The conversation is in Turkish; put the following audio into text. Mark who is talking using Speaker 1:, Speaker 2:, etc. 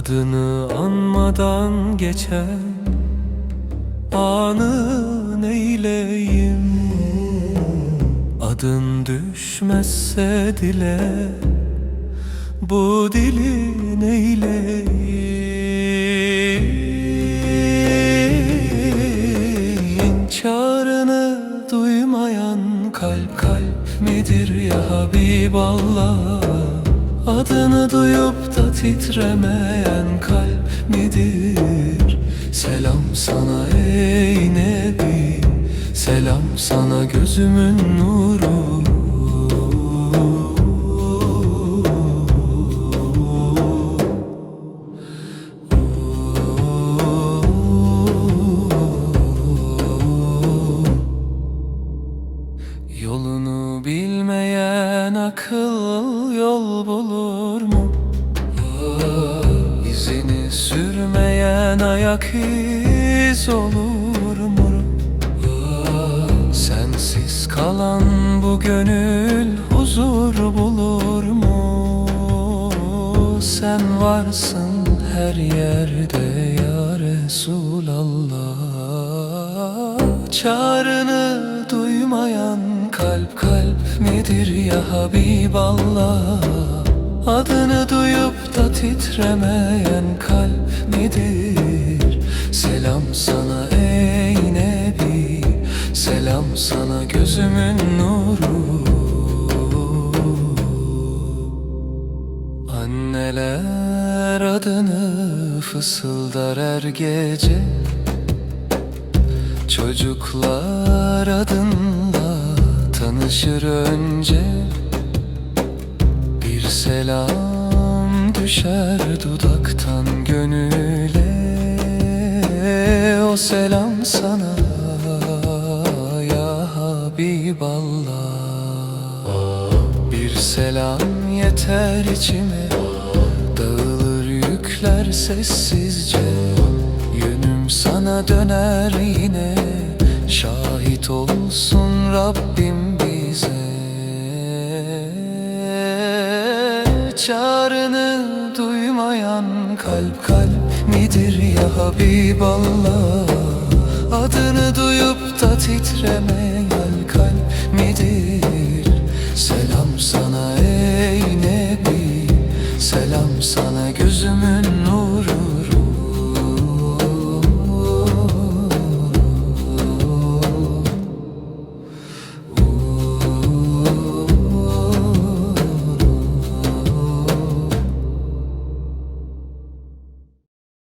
Speaker 1: Adını anmadan geçen anı neyleyim? Adın düşmezse dile bu dili neyleyim? Çağrını duymayan kalp kalp midir ya Habiballah Adını duyup da titremeyen kalp midir? Selam sana ey Nebi Selam sana gözümün nuru. Yolunu bilmeyen akıl yol bulur mu? İzini sürmeyen ayak iz olur mu? Sensiz kalan bu gönül huzur bulur mu? Sen varsın her yerde ya Resulallah duymayan kalp kalp midir ya Habiballah? Adını duyup da titremeyen kalp midir? Selam sana ey Nebi Selam sana gözümün nuru. Anneler adını fısıldar her gece. Çocuklar adınla tanışır önce Bir selam düşer dudaktan gönüle. O selam sana ya Habiballah Bir selam yeter içime. Dağılır yükler sessizce. Yönüm sana döner yine. Şahit olsun Rabbim bize Çağrını duymayan kalp kalp midir ya Habiballah? Adını duyup da titremeyen kalp midir? Selam sana ey Nebi Selam sana